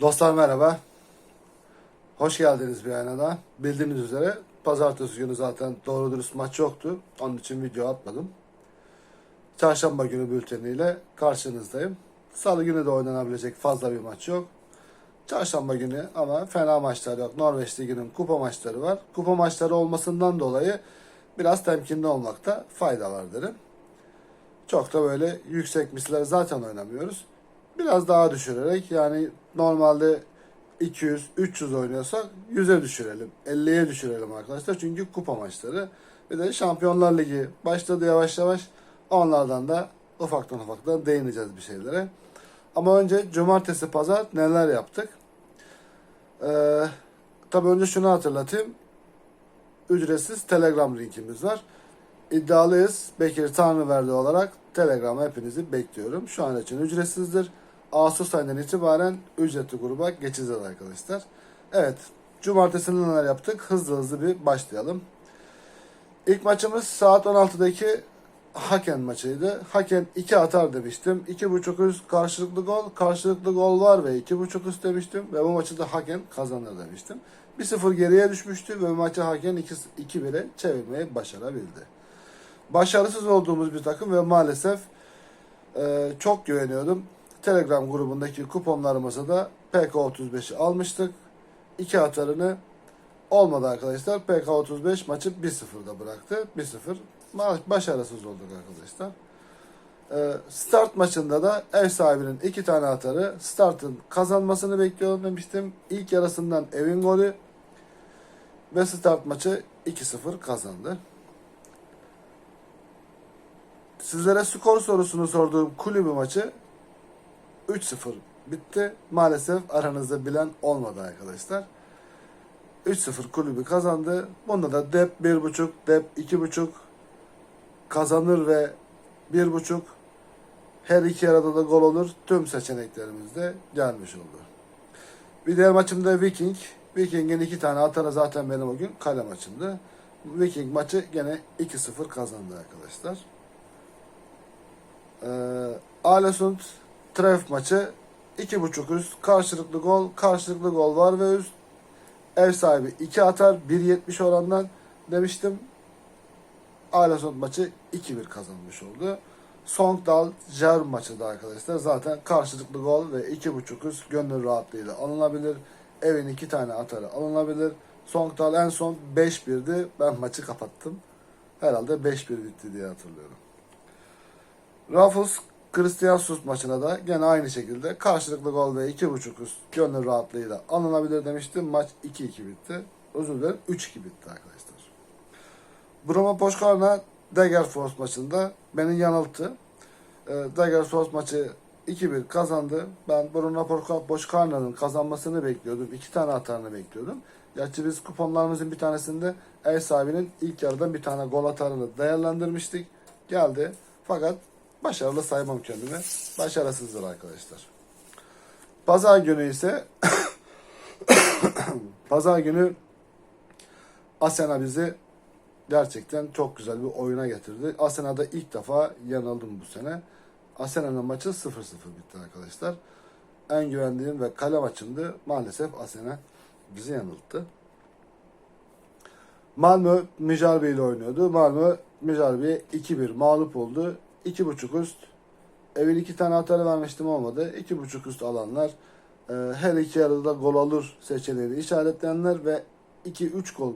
Dostlar merhaba. Hoş geldiniz bir aynada. Bildiğiniz üzere pazartesi günü zaten doğru dürüst maç yoktu. Onun için video atmadım. Çarşamba günü bülteniyle karşınızdayım. Salı günü de oynanabilecek fazla bir maç yok. Çarşamba günü ama fena maçlar yok. Norveç Ligi'nin kupa maçları var. Kupa maçları olmasından dolayı biraz temkinli olmakta fayda var derim. Çok da böyle yüksek misler zaten oynamıyoruz. Biraz daha düşürerek yani normalde 200, 300 oynuyorsak 100'e düşürelim. 50'ye düşürelim arkadaşlar. Çünkü kupa maçları. Bir de Şampiyonlar Ligi başladı yavaş yavaş. Onlardan da ufaktan ufaktan değineceğiz bir şeylere. Ama önce cumartesi pazar neler yaptık? Ee, tabii önce şunu hatırlatayım. Ücretsiz Telegram linkimiz var. İddialıyız. Bekir Tanrıverdi olarak Telegram'a hepinizi bekliyorum. Şu an için ücretsizdir. Ağustos ayından itibaren ücretli gruba geçeceğiz arkadaşlar. Evet. Cumartesi neler yaptık? Hızlı hızlı bir başlayalım. İlk maçımız saat 16'daki Haken maçıydı. Haken 2 atar demiştim. 2.5 üst karşılıklı gol. Karşılıklı gol var ve 2.5 üst demiştim. Ve bu maçı da Haken kazanır demiştim. 1-0 geriye düşmüştü ve maçı Haken 2-1'e çevirmeyi başarabildi başarısız olduğumuz bir takım ve maalesef e, çok güveniyordum. Telegram grubundaki kuponlarımıza da PK35'i almıştık. İki atarını olmadı arkadaşlar. PK35 maçı 1-0'da bıraktı. 1-0 Ma- başarısız olduk arkadaşlar. E, start maçında da ev sahibinin iki tane atarı startın kazanmasını bekliyorum demiştim. İlk yarısından evin golü ve start maçı 2-0 kazandı. Sizlere skor sorusunu sorduğum kulübü maçı 3-0 bitti. Maalesef aranızda bilen olmadı arkadaşlar. 3-0 kulübü kazandı. Bunda da dep 1.5, dep 2.5 kazanır ve 1.5 her iki arada da gol olur. Tüm seçeneklerimiz de gelmiş oldu. Bir diğer maçımda Viking. Viking'in iki tane atanı zaten benim o gün kale maçımdı. Viking maçı gene 2-0 kazandı arkadaşlar. Ee, Alesund Tref maçı 2.5 üst karşılıklı gol karşılıklı gol var ve üst ev sahibi 2 atar 1.70 orandan demiştim. Alesund maçı 2-1 kazanmış oldu. Songdal Jerm maçı da arkadaşlar zaten karşılıklı gol ve 2.5 üst gönül rahatlığıyla alınabilir. Evin iki tane atarı alınabilir. Songdal en son 5-1'di. Ben maçı kapattım. Herhalde 5-1 bitti diye hatırlıyorum. Raffles Kristiansus maçına da gene aynı şekilde karşılıklı gol ve 2.5 üst gönül rahatlığıyla alınabilir demiştim. Maç 2-2 bitti. Özür dilerim 3-2 bitti arkadaşlar. Broma Poşkarna Degerfors maçında beni yanılttı. E, Degerfors maçı 2-1 kazandı. Ben Bruno Poşkarna'nın kazanmasını bekliyordum. İki tane atarını bekliyordum. Gerçi biz kuponlarımızın bir tanesinde ev sahibinin ilk yarıdan bir tane gol atarını değerlendirmiştik. Geldi. Fakat Başarılı saymam kendime. Başarısızdır arkadaşlar. Pazar günü ise Pazar günü Asena bizi gerçekten çok güzel bir oyuna getirdi. Asena'da ilk defa yanıldım bu sene. Asena'nın maçı 0-0 bitti arkadaşlar. En güvendiğim ve kale maçımdı. Maalesef Asena bizi yanılttı. Malmö Müjarbi ile oynuyordu. Malmö Müjarbi'ye 2-1 mağlup oldu. 2.5 üst. Evvel iki tane atarı vermiştim olmadı. 2.5 üst alanlar. e, Her iki yarıda gol olur seçeneğini işaretleyenler ve 2-3 gol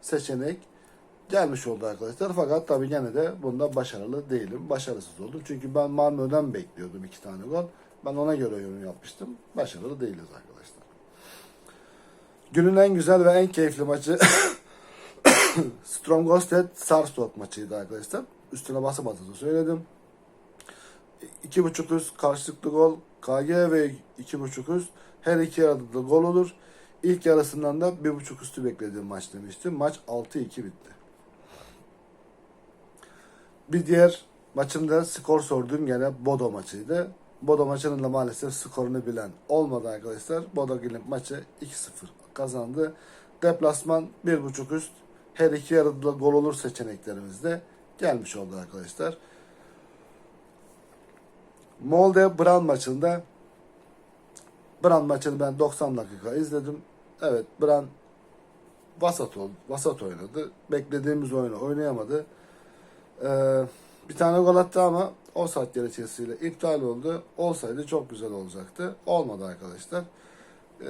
seçenek gelmiş oldu arkadaşlar. Fakat tabii gene de bunda başarılı değilim. Başarısız oldum. Çünkü ben Malmö'den bekliyordum iki tane gol. Ben ona göre yorum yapmıştım. Başarılı değiliz arkadaşlar. Günün en güzel ve en keyifli maçı Stromgosted Sarpsborg maçıydı arkadaşlar. Üstüne basamadığını söyledim. 2.5 üst karşılıklı gol KG ve 2.5 üst her iki yarıda da gol olur. İlk yarısından da 1.5 üstü beklediğim maç demiştim. Maç 6-2 bitti. Bir diğer maçımda skor sorduğum gene Bodo maçıydı. Bodo maçının da maalesef skorunu bilen olmadı arkadaşlar. Bodo Glimt maçı 2-0 kazandı. Deplasman 1.5 üst her iki yarıda da gol olur seçeneklerimizde gelmiş oldu arkadaşlar. Molde Bran maçında Bran maçını ben 90 dakika izledim. Evet Bran vasat oldu. Vasat oynadı. Beklediğimiz oyunu oynayamadı. Ee, bir tane gol attı ama o saat gerekçesiyle iptal oldu. Olsaydı çok güzel olacaktı. Olmadı arkadaşlar. Ee,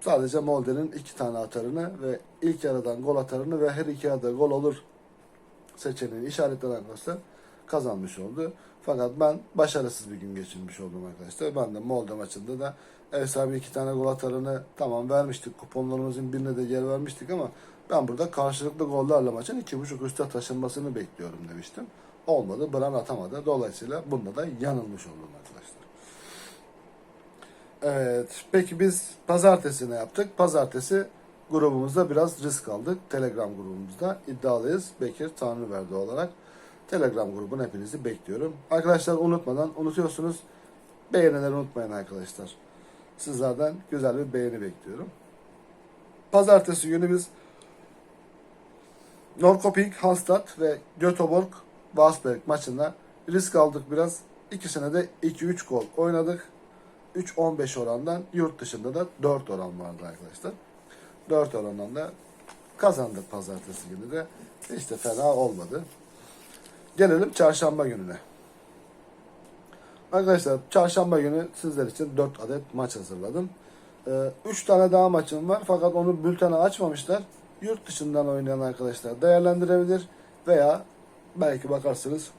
sadece Molde'nin iki tane atarını ve ilk yarıdan gol atarını ve her iki yarıda gol olur seçeneğini işaretlenen Galatasaray kazanmış oldu. Fakat ben başarısız bir gün geçirmiş oldum arkadaşlar. Ben de Molde maçında da ev sahibi iki tane gol atarını tamam vermiştik. Kuponlarımızın birine de yer vermiştik ama ben burada karşılıklı gollerle maçın iki buçuk üste taşınmasını bekliyorum demiştim. Olmadı. Bran atamadı. Dolayısıyla bunda da yanılmış oldum arkadaşlar. Evet. Peki biz pazartesi ne yaptık? Pazartesi grubumuzda biraz risk aldık. Telegram grubumuzda iddialıyız. Bekir Tanrıverdi olarak. Telegram grubuna hepinizi bekliyorum. Arkadaşlar unutmadan unutuyorsunuz. Beğenileri unutmayın arkadaşlar. Sizlerden güzel bir beğeni bekliyorum. Pazartesi günü biz Norrköping, Hallstatt ve Göteborg, Wolfsberg maçında risk aldık biraz. İkisine de 2-3 gol oynadık. 3-15 orandan yurt dışında da 4 oran vardı arkadaşlar. 4 orandan da kazandık pazartesi günü de. Hiç de fena olmadı. Gelelim çarşamba gününe. Arkadaşlar çarşamba günü sizler için 4 adet maç hazırladım. 3 tane daha maçım var fakat onu bültene açmamışlar. Yurt dışından oynayan arkadaşlar değerlendirebilir veya belki bakarsınız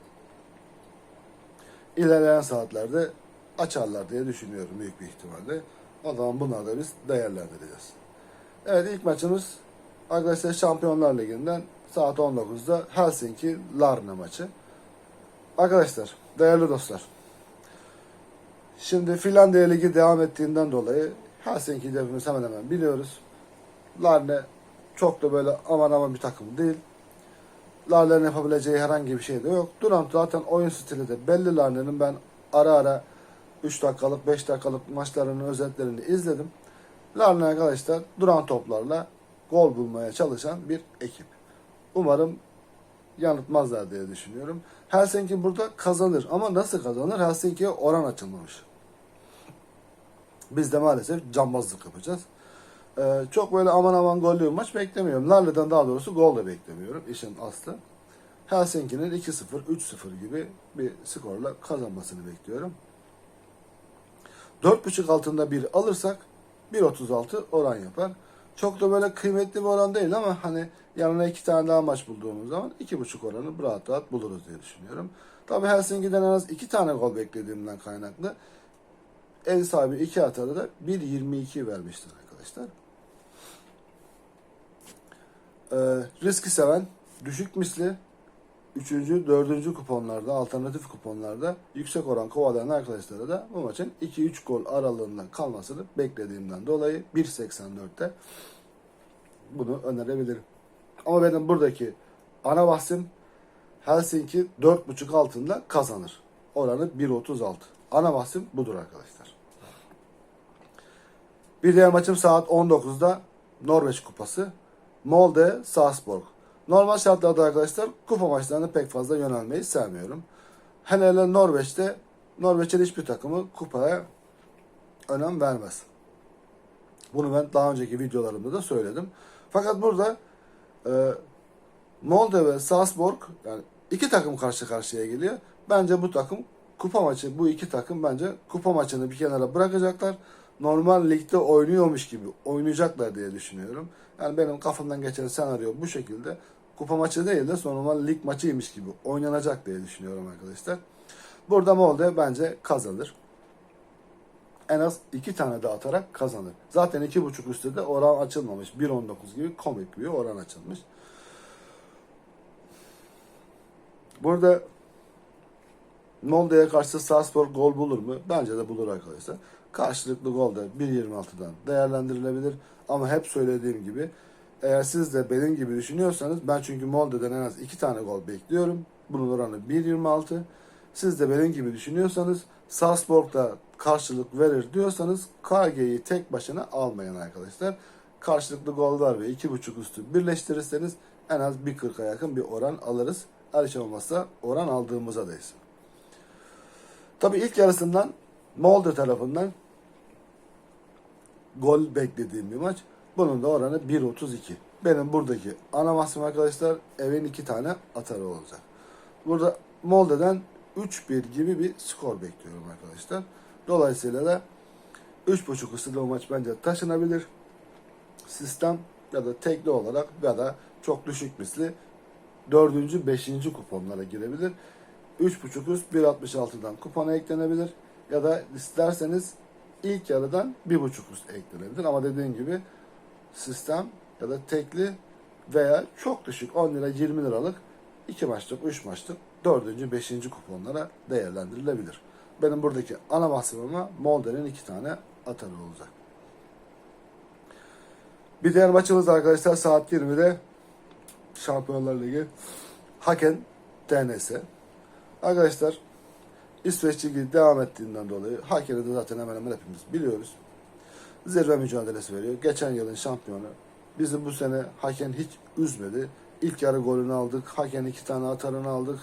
ilerleyen saatlerde açarlar diye düşünüyorum büyük bir ihtimalle. O zaman bunları da biz değerlendireceğiz. Evet ilk maçımız arkadaşlar Şampiyonlar Ligi'nden saat 19'da Helsinki Larne maçı. Arkadaşlar, değerli dostlar. Şimdi Finlandiya Ligi devam ettiğinden dolayı Helsinki'yi hepimiz hemen hemen biliyoruz. Larne çok da böyle aman aman bir takım değil. Larne'nin yapabileceği herhangi bir şey de yok. Durant zaten oyun stili de belli Larne'nin ben ara ara 3 dakikalık 5 dakikalık maçlarının özetlerini izledim. Larne arkadaşlar duran toplarla gol bulmaya çalışan bir ekip. Umarım yanıltmazlar diye düşünüyorum. Helsinki burada kazanır ama nasıl kazanır? Helsinki'ye oran açılmamış. Biz de maalesef cambazlık yapacağız. Ee, çok böyle aman aman gollü bir maç beklemiyorum. Larle'den daha doğrusu gol da beklemiyorum. İşin aslı. Helsinki'nin 2-0, 3-0 gibi bir skorla kazanmasını bekliyorum. 4.5 altında bir alırsak 1.36 oran yapar. Çok da böyle kıymetli bir oran değil ama hani yanına iki tane daha maç bulduğumuz zaman 2.5 oranı rahat rahat buluruz diye düşünüyorum. Tabii Helsinki'den en az iki tane gol beklediğimden kaynaklı ev sahibi iki atarı da 1.22 vermiştir arkadaşlar. Ee, riski seven, düşük misli, üçüncü, dördüncü kuponlarda, alternatif kuponlarda yüksek oran kovalayan arkadaşlara da bu maçın 2-3 gol aralığında kalmasını beklediğimden dolayı 1.84'te bunu önerebilirim. Ama benim buradaki ana bahsim Helsinki 4.5 altında kazanır. Oranı 1.36. Ana bahsim budur arkadaşlar. Bir diğer maçım saat 19'da Norveç Kupası. Molde Salzburg. Normal şartlarda arkadaşlar kupa maçlarına pek fazla yönelmeyi sevmiyorum. Hele Norveç'te Norveç'in hiçbir takımı kupaya önem vermez. Bunu ben daha önceki videolarımda da söyledim. Fakat burada e, Molde ve Salzburg yani iki takım karşı karşıya geliyor. Bence bu takım kupa maçı bu iki takım bence kupa maçını bir kenara bırakacaklar. Normal ligde oynuyormuş gibi oynayacaklar diye düşünüyorum. Yani benim kafamdan geçen senaryo bu şekilde. Kupa maçı değil de normal lig maçıymış gibi oynanacak diye düşünüyorum arkadaşlar. Burada Molde bence kazanır. En az iki tane de atarak kazanır. Zaten iki buçuk üstte de oran açılmamış. 1.19 gibi komik bir oran açılmış. Burada Molde'ye karşı Salzburg gol bulur mu? Bence de bulur arkadaşlar. Karşılıklı gol da 1.26'dan değerlendirilebilir. Ama hep söylediğim gibi eğer siz de benim gibi düşünüyorsanız ben çünkü Molde'den en az 2 tane gol bekliyorum. Bunun oranı 1.26. Siz de benim gibi düşünüyorsanız Salzburg'da karşılık verir diyorsanız KG'yi tek başına almayın arkadaşlar. Karşılıklı gol var ve 2.5 üstü birleştirirseniz en az 1.40'a yakın bir oran alırız. Her şey olmazsa oran aldığımıza değsin. Tabii ilk yarısından Molde tarafından gol beklediğim bir maç. Bunun da oranı 1.32. Benim buradaki ana mahsim arkadaşlar evin iki tane atarı olacak. Burada Molde'den 3-1 gibi bir skor bekliyorum arkadaşlar. Dolayısıyla da 3.5 ısıda o maç bence taşınabilir. Sistem ya da tekli olarak ya da çok düşük misli 4. 5. kuponlara girebilir. 3.5 üst 1.66'dan kupona eklenebilir. Ya da isterseniz ilk yarıdan 1.5 üst eklenebilir. Ama dediğim gibi sistem ya da tekli veya çok düşük 10 lira 20 liralık 2 maçlık 3 maçlık 4. 5. kuponlara değerlendirilebilir. Benim buradaki ana mahsumuma Molde'nin iki tane atarı olacak. Bir diğer maçımız da arkadaşlar saat 20'de Şampiyonlar Ligi Haken TNS. Arkadaşlar İsveç Ligi devam ettiğinden dolayı Haken'i de zaten hemen hemen hepimiz biliyoruz. Zirve mücadelesi veriyor. Geçen yılın şampiyonu. Bizi bu sene Haken hiç üzmedi. İlk yarı golünü aldık. Haken iki tane atarını aldık.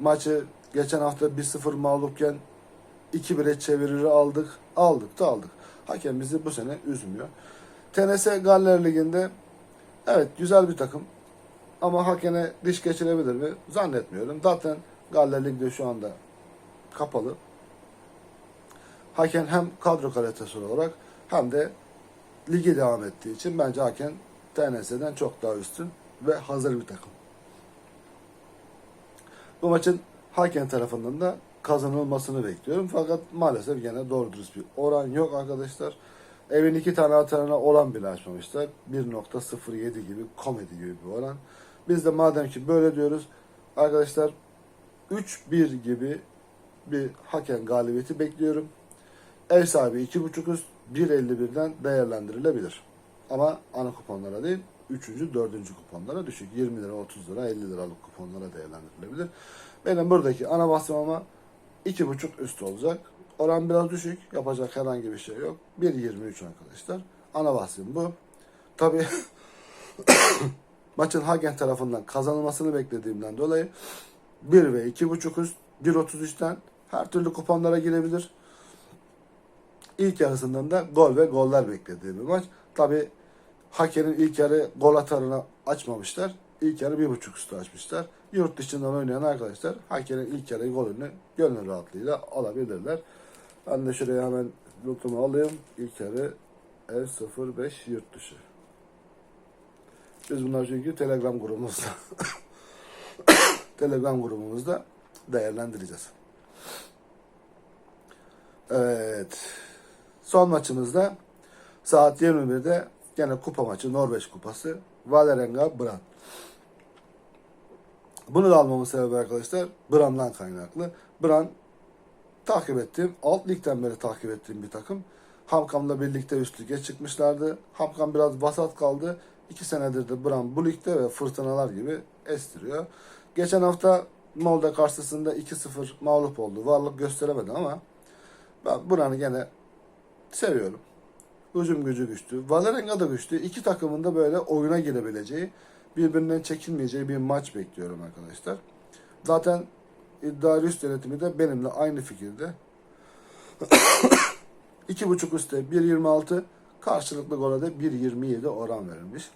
Maçı geçen hafta 1-0 mağlupken 2-1'e çevirir aldık. Aldık da aldık. Hakem bizi bu sene üzmüyor. TNS Galler Ligi'nde evet güzel bir takım. Ama Haken'e diş geçirebilir mi? Zannetmiyorum. Zaten Galler Ligi'de şu anda kapalı. Haken hem kadro kalitesi olarak hem de ligi devam ettiği için bence Haken TNS'den çok daha üstün ve hazır bir takım. Bu maçın Haken tarafından da kazanılmasını bekliyorum. Fakat maalesef gene doğru dürüst bir oran yok arkadaşlar. Evin iki tane atarına olan bile açmamışlar. 1.07 gibi komedi gibi bir oran. Biz de madem ki böyle diyoruz arkadaşlar 3-1 gibi bir hakem galibiyeti bekliyorum. Ev sahibi 2.5 üst 1.51'den değerlendirilebilir. Ama ana kuponlara değil 3. 4. kuponlara düşük. 20 lira, 30 lira, 50 liralık kuponlara değerlendirilebilir. Benim buradaki ana basmama 2.5 üst olacak. Oran biraz düşük. Yapacak herhangi bir şey yok. 1.23 arkadaşlar. Ana bahsim bu. Tabi maçın Hagen tarafından kazanılmasını beklediğimden dolayı 1 ve 2.5 üst 1.33'ten her türlü kuponlara girebilir. İlk yarısından da gol ve goller beklediğim bir maç. Tabi Haken'in ilk yarı gol atarını açmamışlar. İlk yarı bir buçuk üstü açmışlar. Yurt dışından oynayan arkadaşlar Haken'in ilk yarı golünü gönül rahatlığıyla alabilirler. Ben de şuraya hemen notumu alayım. İlk yarı ev 05 yurt dışı. Biz bunlar çünkü Telegram grubumuzda Telegram grubumuzda değerlendireceğiz. Evet. Son maçımızda saat 21'de gene kupa maçı Norveç kupası Valerenga Brann. Bunu da almamın sebebi arkadaşlar Brann'dan kaynaklı. Brann takip ettiğim, alt ligden beri takip ettiğim bir takım. Hamkam'la birlikte üst lige çıkmışlardı. Hamkam biraz vasat kaldı. İki senedir de Brann bu ligde ve fırtınalar gibi estiriyor. Geçen hafta Molde karşısında 2-0 mağlup oldu. Varlık gösteremedi ama ben Brann'ı gene seviyorum. Hücum gücü güçlü. Valerenga da güçlü. İki takımın da böyle oyuna girebileceği, birbirinden çekilmeyeceği bir maç bekliyorum arkadaşlar. Zaten iddialı üst yönetimi de benimle aynı fikirde. 2.5 üstte 1.26 karşılıklı gole de 1.27 oran verilmiş.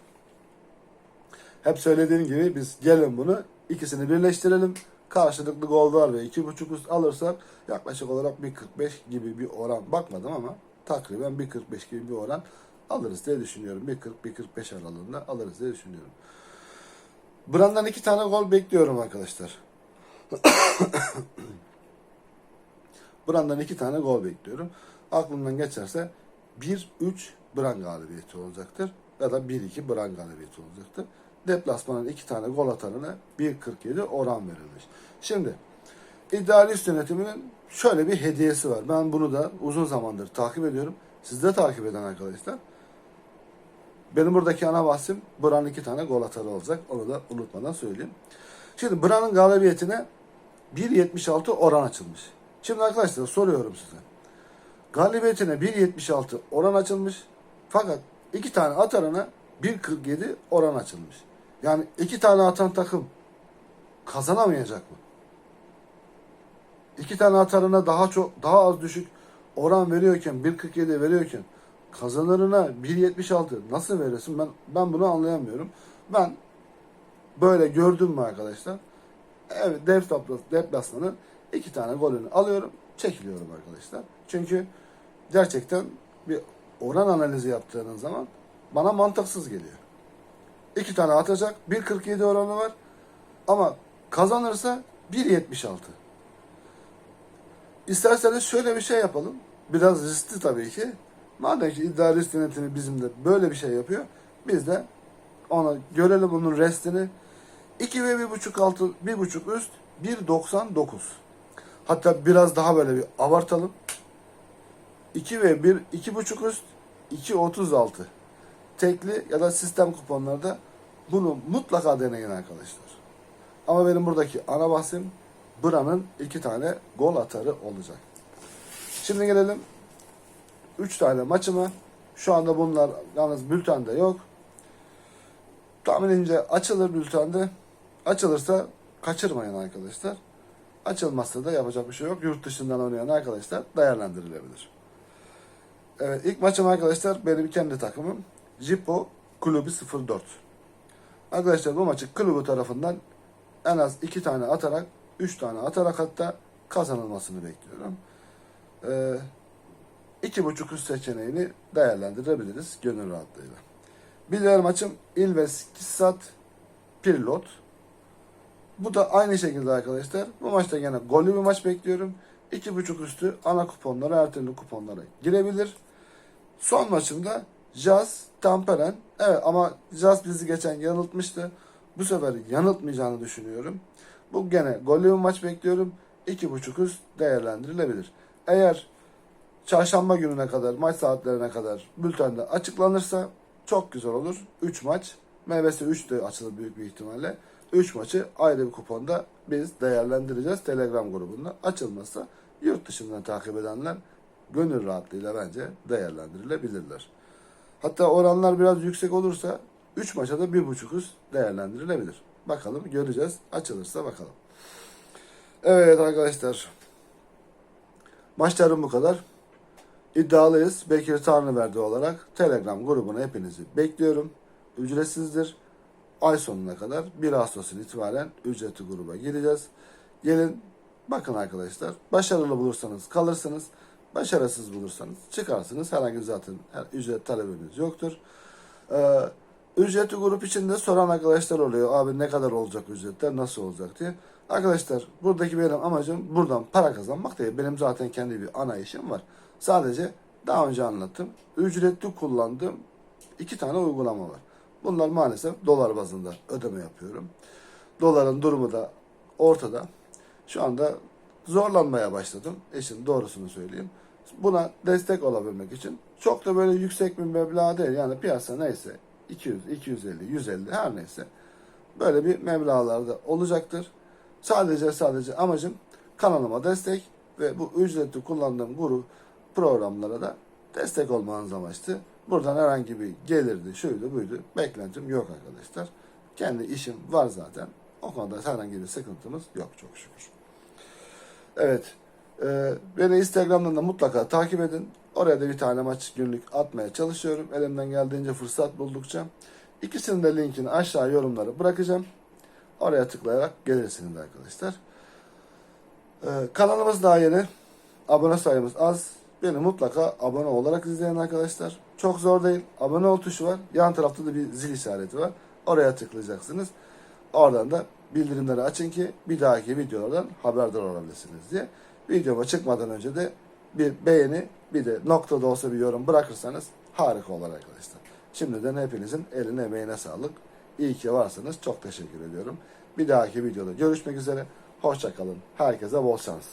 Hep söylediğim gibi biz gelin bunu ikisini birleştirelim. Karşılıklı gol var ve 2.5 üst alırsak yaklaşık olarak 1.45 gibi bir oran bakmadım ama takriben 1.45 gibi bir oran alırız diye düşünüyorum. 1.40-1.45 aralığında alırız diye düşünüyorum. Brand'dan iki tane gol bekliyorum arkadaşlar. Brand'dan iki tane gol bekliyorum. Aklımdan geçerse 1-3 Brand galibiyeti olacaktır. Ya da 1-2 Brand galibiyeti olacaktır. Deplasmanın iki tane gol atanına 1.47 oran verilmiş. Şimdi idealist yönetiminin şöyle bir hediyesi var. Ben bunu da uzun zamandır takip ediyorum. Siz de takip eden arkadaşlar. Benim buradaki ana bahsim Bran'ın iki tane gol atarı olacak. Onu da unutmadan söyleyeyim. Şimdi Bran'ın galibiyetine 1.76 oran açılmış. Şimdi arkadaşlar soruyorum size. Galibiyetine 1.76 oran açılmış. Fakat iki tane atarına 1.47 oran açılmış. Yani iki tane atan takım kazanamayacak mı? İki tane atarına daha çok daha az düşük oran veriyorken 1.47 veriyorken kazanırına 1.76 nasıl verirsin? Ben ben bunu anlayamıyorum. Ben böyle gördüm mü arkadaşlar? Evet, dev deplasmanı iki tane golünü alıyorum, çekiliyorum arkadaşlar. Çünkü gerçekten bir oran analizi yaptığınız zaman bana mantıksız geliyor. İki tane atacak, 1.47 oranı var. Ama kazanırsa 1.76. İsterseniz şöyle bir şey yapalım. Biraz riskli tabii ki. Madem ki iddia risk yönetimi bizim böyle bir şey yapıyor. Biz de ona görelim bunun restini. 2 ve 1.5 altı, 1.5 üst 1.99. Hatta biraz daha böyle bir abartalım. 2 ve 1 2.5 üst 2.36. Tekli ya da sistem kuponlarda bunu mutlaka deneyin arkadaşlar. Ama benim buradaki ana bahsim Bra'nın iki tane gol atarı olacak. Şimdi gelelim 3 tane maçıma. Şu anda bunlar yalnız bültende yok. Tahminince açılır bültende. Açılırsa kaçırmayın arkadaşlar. Açılmazsa da yapacak bir şey yok. Yurt dışından oynayan arkadaşlar değerlendirilebilir. Evet ilk maçım arkadaşlar benim kendi takımım. Jippo Kulübü 04. Arkadaşlar bu maçı kulübü tarafından en az 2 tane atarak 3 tane atarak hatta kazanılmasını bekliyorum. Ee, iki buçuk üst seçeneğini değerlendirebiliriz gönül rahatlığıyla. Bir diğer maçım Ilves Kissat Pirlot. Bu da aynı şekilde arkadaşlar. Bu maçta yine gollü bir maç bekliyorum. İki buçuk üstü ana kuponlara, her türlü kuponlara girebilir. Son maçımda Jazz Tamperen. Evet ama Jazz bizi geçen yanıltmıştı. Bu sefer yanıltmayacağını düşünüyorum. Bu gene gollü bir maç bekliyorum. İki buçuk üst değerlendirilebilir. Eğer çarşamba gününe kadar, maç saatlerine kadar bültende açıklanırsa çok güzel olur. 3 maç. MBS 3 de açılır büyük bir ihtimalle. 3 maçı ayrı bir kuponda biz değerlendireceğiz Telegram grubunda. Açılmazsa yurt dışından takip edenler gönül rahatlığıyla bence değerlendirilebilirler. Hatta oranlar biraz yüksek olursa 3 maça da 1.5 üst değerlendirilebilir. Bakalım göreceğiz. Açılırsa bakalım. Evet arkadaşlar. Maçlarım bu kadar. İddialıyız. Bekir Tanrıverdi olarak Telegram grubuna hepinizi bekliyorum. Ücretsizdir. Ay sonuna kadar 1 Ağustos'un itibaren ücretli gruba gireceğiz. Gelin bakın arkadaşlar. Başarılı bulursanız kalırsınız. Başarısız bulursanız çıkarsınız. Herhangi zaten ücret talebiniz yoktur. Ee, ücretli grup içinde soran arkadaşlar oluyor. Abi ne kadar olacak ücretler, nasıl olacak diye. Arkadaşlar buradaki benim amacım buradan para kazanmak değil. Benim zaten kendi bir ana işim var. Sadece daha önce anlattım. Ücretli kullandığım iki tane uygulama var. Bunlar maalesef dolar bazında ödeme yapıyorum. Doların durumu da ortada. Şu anda zorlanmaya başladım. Eşin doğrusunu söyleyeyim. Buna destek olabilmek için çok da böyle yüksek bir meblağ değil. Yani piyasa neyse 200, 250, 150 her neyse böyle bir meblağlarda olacaktır. Sadece sadece amacım kanalıma destek ve bu ücretli kullandığım grup programlara da destek olmanız amaçtı. Buradan herhangi bir gelirdi, şuydu buydu. Beklentim yok arkadaşlar. Kendi işim var zaten. O konuda herhangi bir sıkıntımız yok çok şükür. Evet. Beni Instagram'dan da mutlaka takip edin. Oraya da bir tane maç günlük atmaya çalışıyorum. Elimden geldiğince fırsat buldukça. İkisinin de linkini aşağı yorumlara bırakacağım. Oraya tıklayarak gelirsiniz arkadaşlar. Ee, kanalımız daha yeni. Abone sayımız az. Beni mutlaka abone olarak izleyen arkadaşlar. Çok zor değil. Abone ol tuşu var. Yan tarafta da bir zil işareti var. Oraya tıklayacaksınız. Oradan da bildirimleri açın ki bir dahaki videolardan haberdar olabilirsiniz diye. Videoma çıkmadan önce de bir beğeni bir de noktada olsa bir yorum bırakırsanız harika olur arkadaşlar. Şimdiden hepinizin eline emeğine sağlık. İyi ki varsınız. Çok teşekkür ediyorum. Bir dahaki videoda görüşmek üzere. Hoşçakalın. Herkese bol şans.